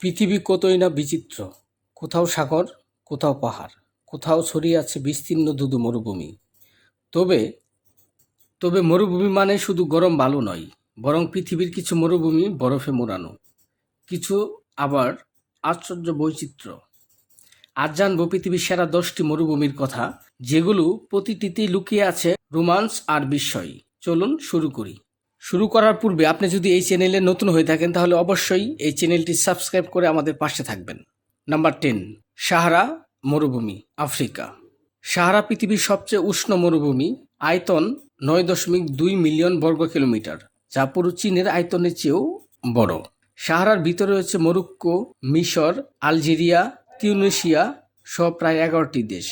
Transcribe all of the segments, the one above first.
পৃথিবী কতই না বিচিত্র। কোথাও সাগর, কোথাও পাহাড়, কোথাও ছড়িয়ে আছে বিস্তীর্ণ দুদু মরুভূমি। তবে তবে মরুভূমি মানে শুধু গরম বালু নয়, বরং পৃথিবীর কিছু মরুভূমি বরফে মোড়ানো। কিছু আবার আশ্চর্য বৈচিত্র্য। আজ জানব পৃথিবীর সেরা দশটি মরুভূমির কথা, যেগুলো প্রতিটিতেই লুকিয়ে আছে রোমান্স আর বিস্ময়। চলুন শুরু করি। শুরু করার পূর্বে আপনি যদি এই চ্যানেলে নতুন হয়ে থাকেন, তাহলে অবশ্যই এই চ্যানেলটি সাবস্ক্রাইব করে আমাদের পাশে থাকবেন। নাম্বার টেন, সাহারা মরুভূমি, আফ্রিকা। সাহারা পৃথিবীর সবচেয়ে উষ্ণ মরুভূমি, আয়তন নয় দশমিক দুই মিলিয়ন বর্গ কিলোমিটার, যা পুরো চীনের আয়তনের চেয়েও বড়। সাহারার ভিতরে রয়েছে মরক্কো, মিশর, আলজেরিয়া তিউনেশিয়া সহ প্রায় এগারোটি দেশ।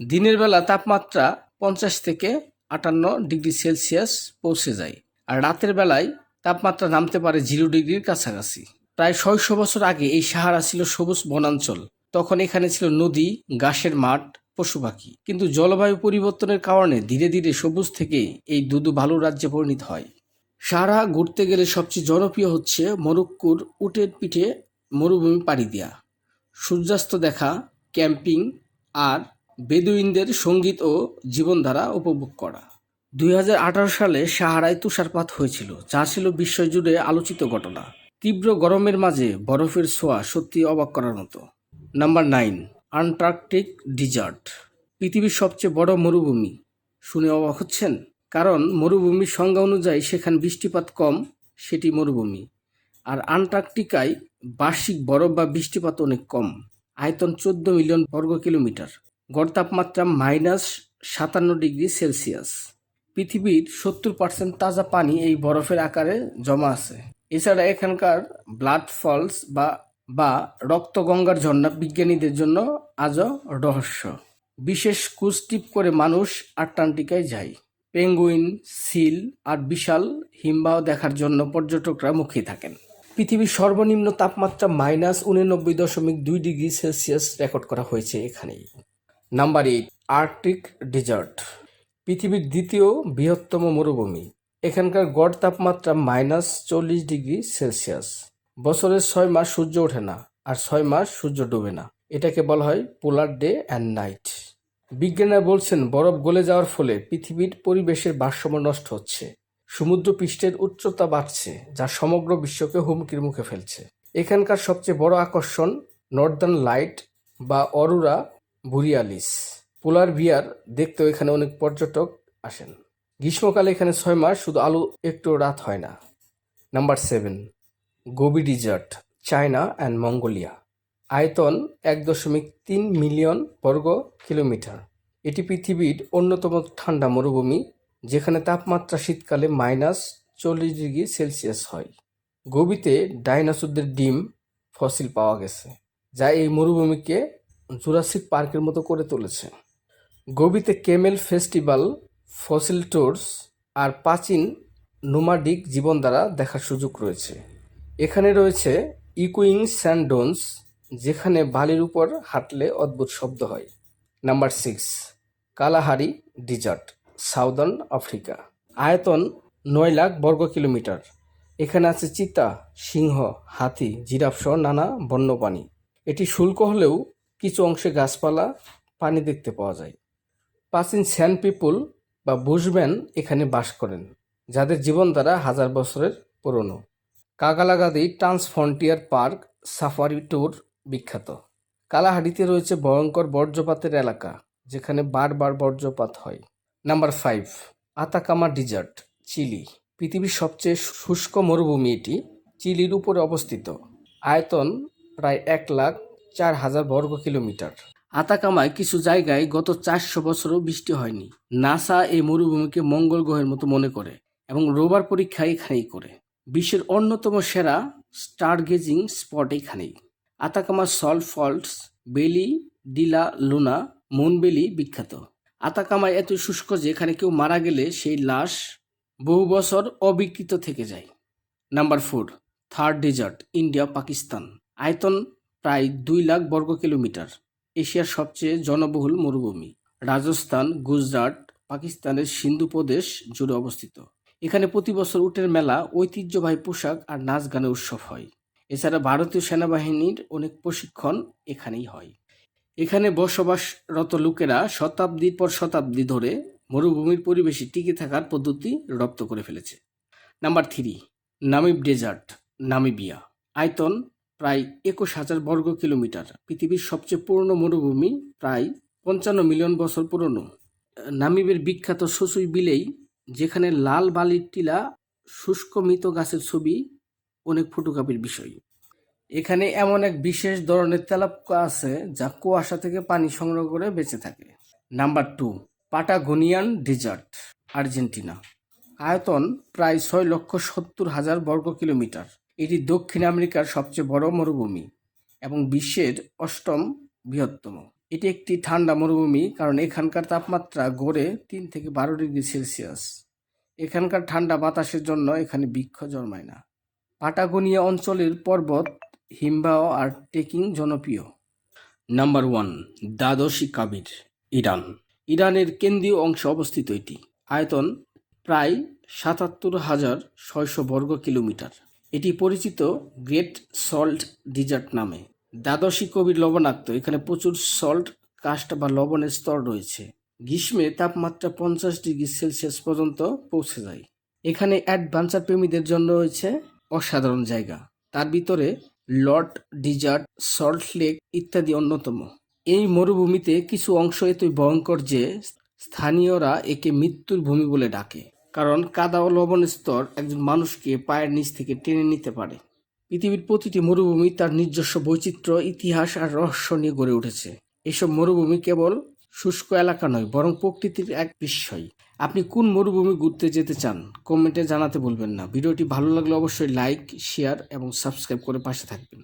দিনের বেলা তাপমাত্রা পঞ্চাশ থেকে আটান্ন ডিগ্রি সেলসিয়াস পৌঁছে যায়। আর রাতের বেলায় তাপমাত্রা নামতে পারে জিরো ডিগ্রির কাছাকাছি। প্রায় ছয়শো বছর আগে এই সাহারা ছিল সবুজ বনাঞ্চল। তখন এখানে ছিল নদী, ঘাসের মাঠ, পশু পাখি। কিন্তু জলবায়ু পরিবর্তনের কারণে ধীরে ধীরে সবুজ থেকে এই দুদু ভালো রাজ্যে পরিণত হয়। সাহারা ঘুরতে গেলে সবচেয়ে জনপ্রিয় হচ্ছে মরক্কোর উটের পিঠে মরুভূমি পাড়ি দেওয়া সূর্যাস্ত দেখা, ক্যাম্পিং আর বেদুইনদের সংগীত ও জীবনধারা উপভোগ করা। দুই হাজার আঠারো সালে সাহারায় তুষারপাত হয়েছিল, যা ছিল বিশ্বজুড়ে আলোচিত ঘটনা। তীব্র গরমের মাঝে বরফের ছোঁয়া সত্যি অবাক করার মতো। Number nine, Antarctic desert. পৃথিবীর সবচেয়ে বড় মরুভূমি। শুনে অবাক হচ্ছেন? কারণ মরুভূমির সংজ্ঞা অনুযায়ী সেখানে বৃষ্টিপাত কম, সেটি মরুভূমি। আর আন্টার্কটিকায় বার্ষিক বরফ বা বৃষ্টিপাত অনেক কম, আয়তন চোদ্দ মিলিয়ন বর্গ কিলোমিটার। গড় তাপমাত্রা মাইনাস সাতান্ন ডিগ্রি সেলসিয়াস। পৃথিবীর সত্তর পার্সেন্ট তাজা পানি এই বরফের আকারে জমা আছে। এছাড়া এখানকার ব্লাড ফলস বা বা রক্তগঙ্গার ঝর্ণা বিজ্ঞানীদের জন্য আজও রহস্য। বিশেষ ক্রুজ টিপ করে মানুষ আটলান্টিকায় যায়। পেঙ্গুইন, সিল আর বিশাল হিমবাহ দেখার জন্য পর্যটকরা মুখিয়ে থাকেন। পৃথিবীর সর্বনিম্ন তাপমাত্রা মাইনাস উননব্বই দশমিক দুই ডিগ্রি সেলসিয়াস রেকর্ড করা হয়েছে এখানেই। Number eight, Arctic desert. পৃথিবীর দ্বিতীয় বৃহত্তম মরুভূমি। এখানকার গড় তাপমাত্রা মাইনাস চল্লিশ ডিগ্রি সেলসিয়াস। বছরের ছয় মাস সূর্য ওঠে না আর ছয় মাস সূর্য ডোবে না। এটাকে বলা হয় পোলার ডে অ্যান্ড নাইট। বিজ্ঞানীরা বলছেন, বরফ গলে যাওয়ার ফলে পৃথিবীর পরিবেশের ভারসাম্য নষ্ট হচ্ছে। সমুদ্র পৃষ্ঠের উচ্চতা বাড়ছে, যা সমগ্র বিশ্বকে হুমকির মুখে ফেলছে। এখানকার সবচেয়ে বড় আকর্ষণ নর্দার্ন লাইট বা অরুরা বুরিয়ালিস। পোলার বিয়ার দেখতেও এখানে অনেক পর্যটক আসেন। গ্রীষ্মকালে এখানে ছয় মাস শুধু আলো একটু রাত হয় না। Number seven Gobi desert China and Mongolia আয়তন এক দশমিক তিন মিলিয়ন বর্গ কিলোমিটার। এটি পৃথিবীর অন্যতম ঠান্ডা মরুভূমি, যেখানে তাপমাত্রা শীতকালে মাইনাস চল্লিশ ডিগ্রি সেলসিয়াস হয়। গোবিতে ডাইনোসরদের ডিম ফসিল পাওয়া গেছে, যা এই মরুভূমিকে জুরাসিক পার্কের মতো করে তুলেছে। গোবিতে কেমেল ফেস্টিভ্যাল ফসিল ট্যুরস আর প্রাচীন নোমাডিক জীবন দ্বারা দেখার সুযোগ রয়েছে। এখানে রয়েছে ইকুইং স্যান্ডোনস যেখানে বালির উপর হাঁটলে অদ্ভুত শব্দ হয়। Number six, Kalahari desert, southern Africa. আয়তন নয় লাখ বর্গ কিলোমিটার। এখানে আছে চিতা, সিংহ, হাতি, জিরাফ সহ নানা বন্যপ্রাণী। এটি শুল্ক হলেও কিছু অংশে গাছপালা, পানি দেখতে পাওয়া যায়। প্রাচীন স্যান পিপুল বা বুশম্যান এখানে বাস করেন, যাদের জীবন জীবনধারা হাজার বছরের পুরনো। Kgalagadi transfrontier park safari tour বিখ্যাত। কালাহাড়িতে রয়েছে ভয়ঙ্কর বর্জ্যপাতের এলাকা, যেখানে বারবার বর্জ্যপাত হয়। Number five, Atacama desert, Chile. পৃথিবীর সবচেয়ে শুষ্ক মরুভূমি এটি, চিলির উপরে অবস্থিত। আয়তন প্রায় এক লাখ চার হাজার বর্গ কিলোমিটার আতাকামায় কিছু জায়গায় গত চারশো বছরও বৃষ্টি হয়নি। নাসা এই মরুভূমিকে মঙ্গল গ্রহের মতো মনে করে এবং রোবার পরীক্ষা এখানেই করে। বিশ্বের অন্যতম সেরা স্টার গেজিং স্পট এখানেই। Atacama salt flats, valley, de la Luna moon valley বিখ্যাত। আতাকামায় এত শুষ্ক যে এখানে কেউ মারা গেলে সেই লাশ বহু বছর অবিকৃত থেকে যায়। Number four, Thar desert, India, Pakistan. আয়তন প্রায় দুই লাখ বর্গ কিলোমিটার। এশিয়ার সবচেয়ে জনবহুল মরুভূমি। রাজস্থান, গুজরাট, পাকিস্তানের সিন্ধু প্রদেশ জুড়ে অবস্থিত। এখানে প্রতি বছর উটের মেলা, ঐতিহ্যবাহী পোশাক আর নাচ গানের উৎসব হয়। এছাড়া ভারতীয় সেনাবাহিনীর অনেক প্রশিক্ষণ এখানেই হয়। এখানে বসবাসরত লোকেরা শতাব্দীর পর শতাব্দী ধরে মরুভূমির পরিবেশে টিকে থাকার পদ্ধতি রপ্ত করে ফেলেছে। Number three, Namib desert, Namibia. আয়তন প্রায় একুশ হাজার বর্গ কিলোমিটার। পৃথিবীর সবচেয়ে পুরনো মরুভূমি প্রায় পঞ্চান্ন মিলিয়ন বছর পুরনো। নামিবের বিখ্যাত সুসুই বিলেই, যেখানে লাল বালির টিলা, শুষ্ক মৃত গাছের ছবি, অনেক ফটোকাপির বিষয়। এখানে এমন এক বিশেষ ধরনের তেলাপোকা আছে, যা কুয়াশা থেকে পানি সংগ্রহ করে বেঁচে থাকে। Number two, Patagonian desert, Argentina. আয়তন প্রায় ছয় লক্ষ সত্তর হাজার বর্গ কিলোমিটার। এটি দক্ষিণ আমেরিকার সবচেয়ে বড় মরুভূমি এবং বিশ্বের অষ্টম বৃহত্তম। এটি একটি ঠান্ডা মরুভূমি কারণ এখানকার তাপমাত্রা গড়ে তিন থেকে বারো ডিগ্রি সেলসিয়াস। এখানকার ঠান্ডা বাতাসের জন্য এখানে বৃক্ষ জন্মায় না। পাটাগোনিয়া অঞ্চলের পর্বত, হিমবাহ আর ট্রেকিং জনপ্রিয়। Number one, Dasht Kavir, Iran. ইরানের কেন্দ্রীয় অংশে অবস্থিত এটি। আয়তন প্রায় সাতাত্তর হাজার ছয়শো বর্গ কিলোমিটার। এটি পরিচিত গ্রেট সল্ট ডিজার্ট নামে। দ্বাদশী কবির লবণাক্ত, এখানে প্রচুর সল্ট, কাস্ট বা লবণের স্তর রয়েছে। গ্রীষ্মে তাপমাত্রা পঞ্চাশ ডিগ্রি সেলসিয়াস পর্যন্ত পৌঁছে যায়। এখানে অ্যাডভেঞ্চার প্রেমীদের জন্য রয়েছে অসাধারণ জায়গা। তার ভিতরে লর্ড ডিজার্ট, সল্ট লেক ইত্যাদি অন্যতম। এই মরুভূমিতে কিছু অংশ এতই ভয়ঙ্কর যে স্থানীয়রা একে মৃত্যুর ভূমি বলে ডাকে। কারণ কাদা ও লবণের স্তর একজন মানুষকে পায়ের নিচ থেকে টেনে নিতে পারে। পৃথিবীর প্রতিটি মরুভূমি তার নিজস্ব বৈচিত্র্য, ইতিহাস আর রহস্য নিয়ে গড়ে উঠেছে। এসব মরুভূমি কেবল শুষ্ক এলাকা নয়, বরং প্রকৃতির এক বিস্ময়। আপনি কোন মরুভূমি ঘুরতে যেতে চান, কমেন্টে জানাতে বলবেন না। ভিডিওটি ভালো লাগলে অবশ্যই লাইক, শেয়ার এবং সাবস্ক্রাইব করে পাশে থাকবেন।